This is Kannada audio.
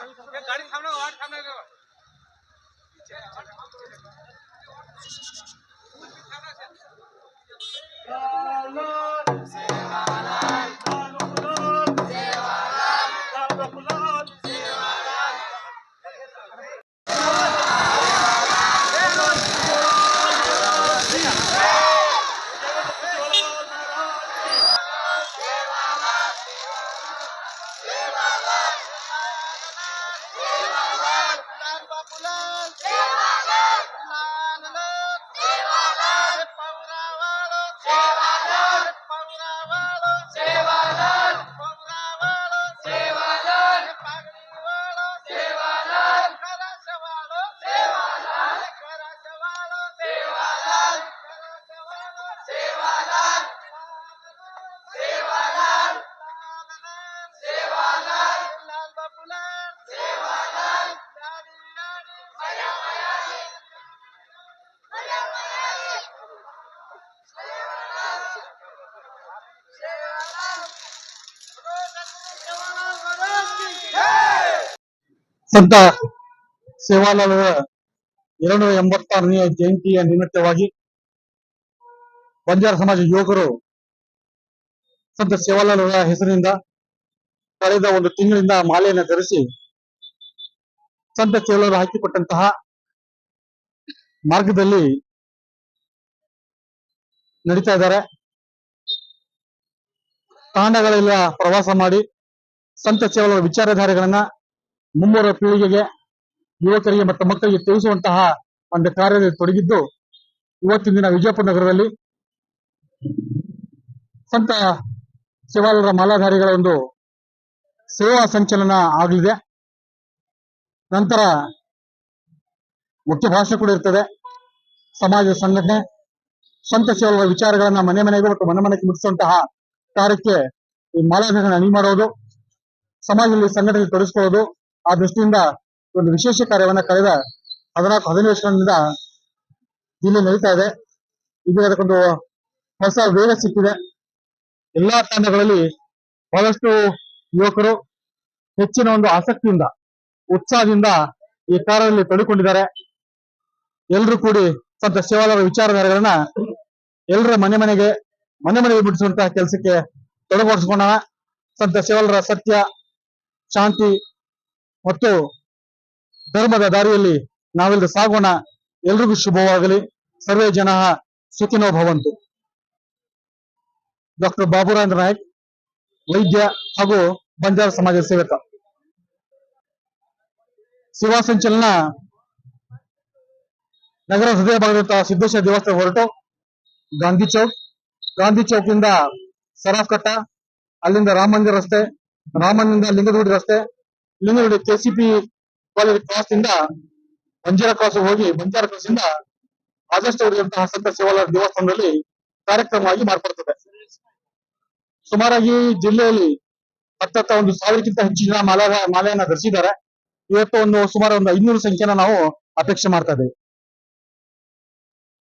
गाड़ी थामना वाट थामना ಸಂತ ಸೇವಾಲಾಲರ ಎರಡು ಎಂಬತ್ತಾರನೆಯ ಜಯಂತಿಯ ನಿಮಿತ್ತವಾಗಿ ಬಂಜಾರ ಸಮಾಜ ಯುವಕರು ಸಂತ ಸೇವಾಲಾಲರ ಹೆಸರಿನಿಂದ ಕಳೆದ ಒಂದು ತಿಂಗಳಿಂದ ಮಾಲೆಯನ್ನು ಧರಿಸಿ ಸಂತ ಸೇವಾಲಾಲರು ಹಾಕಿಕೊಟ್ಟಂತಹ ಮಾರ್ಗದಲ್ಲಿ ನಡೀತಾ ಇದ್ದಾರೆ. ತಾಂಡಗಳೆಲ್ಲ ಪ್ರವಾಸ ಮಾಡಿ ಸಂತ ಸೇವಾಲಾಲರ ವಿಚಾರಧಾರೆಗಳನ್ನ ಮುಂಬರುವ ಪೀಳಿಗೆಗೆ ಯುವಕರಿಗೆ ಮತ್ತು ಮಕ್ಕಳಿಗೆ ತಿಳಿಸುವಂತಹ ಒಂದು ಕಾರ್ಯದಲ್ಲಿ ತೊಡಗಿದ್ದು, ಇವತ್ತಿನ ದಿನ ವಿಜಯಪುರ ನಗರದಲ್ಲಿ ಸಂತ ಶಿವಾಲರ ಮಾಲಾಧಾರಿಗಳ ಒಂದು ಸೇವಾ ಸಂಚಲನ ಆಗಲಿದೆ. ನಂತರ ಮುಖ್ಯ ಭಾಷೆ ಕೂಡ ಇರ್ತದೆ. ಸಮಾಜ ಸಂಘಟನೆ, ಸಂತ ಶಿವಾಲರ ವಿಚಾರಗಳನ್ನ ಮನೆ ಮನೆಗೆ ಮತ್ತು ಮನೆ ಮನೆಗೆ ಮುಟ್ಟಿಸುವಂತಹ ಕಾರ್ಯಕ್ಕೆ ಈ ಮಾಲಾಧಾರಣ ಅಣಿ ಮಾಡೋದು, ಸಮಾಜದಲ್ಲಿ ಸಂಘಟನೆ ತೊಡಗಿಸಿಕೊಳ್ಳೋದು ಆ ದೃಷ್ಟಿಯಿಂದ ಒಂದು ವಿಶೇಷ ಕಾರ್ಯವನ್ನ ಕಳೆದ ಹದಿನಾಲ್ಕು, ಹದಿನೈದು ವರ್ಷಗಳಿಂದ ಜಿಲ್ಲೆ ನಡೀತಾ ಇದೆ. ಇದು ಅದಕ್ಕೊಂದು ಹೊಸ ವೇಗ ಸಿಕ್ಕಿದೆ. ಎಲ್ಲಾ ತಂಡಗಳಲ್ಲಿ ಬಹಳಷ್ಟು ಯುವಕರು ಹೆಚ್ಚಿನ ಒಂದು ಆಸಕ್ತಿಯಿಂದ, ಉತ್ಸಾಹದಿಂದ ಈ ಕಾರ್ಯದಲ್ಲಿ ತೊಡಗಿಕೊಂಡಿದ್ದಾರೆ. ಎಲ್ಲರೂ ಕೂಡಿ ಸಂತ ಸೇವಾಲರ ವಿಚಾರಧಾರೆಗಳನ್ನ ಎಲ್ಲರ ಮನೆ ಮನೆಗೆ ಮನೆ ಮನೆಗೆ ಬಿಡಿಸುವಂತಹ ಕೆಲಸಕ್ಕೆ ತೊಡಗಿಸ್ಕೊಂಡ ಸಂತ ಸೇವಾಲರ ಸತ್ಯ, ಶಾಂತಿ ಮತ್ತು ಧರ್ಮದ ದಾರಿಯಲ್ಲಿ ನಾವೆಲ್ಲರೂ ಸಾಗೋಣ. ಎಲ್ರಿಗೂ ಶುಭವಾಗಲಿ. ಸರ್ವೇ ಜನ ಸುಖಿನೋ ಭವಂತು. ಡಾಕ್ಟರ್ ಬಾಬುರಾಜ್ ನಾಯಕ್, ವೈದ್ಯ ಹಾಗೂ ಬಂಜಾರ ಸಮಾಜ ಸೇವಕ. ಸೇವಾ ಸಂಚಲನ ನಗರ ಹೃದಯ ಭಾಗದಂತಹ ಸಿದ್ದೇಶ್ವರ ದೇವಸ್ಥಾನ ಹೊರಟು. ಗಾಂಧಿ ಚೌಕ್. ಗಾಂಧಿ ಚೌಕಿಂದ ಸರಾಫ್ ಕಟ್ಟ ಅಲ್ಲಿಂದ ರಾಮ ರಸ್ತೆ ರಾಮನಿಂದ ಲಿಂಗದಗುಡಿ ರಸ್ತೆ ಲಿಂಗದಗುಡಿ ಕೆಸಿಪಿ ಕಾಲೇಜ್ ಕ್ರಾಸ್ ಇಂದ ಮಂಜಾರ ಕ್ರಾಸ್ ಹೋಗಿ ಮಂಜಾರ ಕ್ರಾಸ್ ಇಂದ ಆದಷ್ಟು ಉಳಿದಂತಹ ಸಂತ ಶಿವಾಲಯ ದೇವಸ್ಥಾನದಲ್ಲಿ ಕಾರ್ಯಕ್ರಮವಾಗಿ ಮಾರ್ಪಡ್ತದೆ. ಸುಮಾರಾಗಿ ಜಿಲ್ಲೆಯಲ್ಲಿ ಹತ್ತತ್ತ ಒಂದು ಸಾವಿರಕ್ಕಿಂತ ಹೆಚ್ಚು ಜನ ಮಾಲೆ ಮಾಲೆಯನ್ನ ಧರಿಸಿದ್ದಾರೆ. ಇವತ್ತು ಒಂದು ಸುಮಾರು ಒಂದು ಐನೂರು ಸಂಖ್ಯೆನ ನಾವು ಅಪೇಕ್ಷೆ ಮಾಡ್ತಾ ಇದ್ದೇವೆ.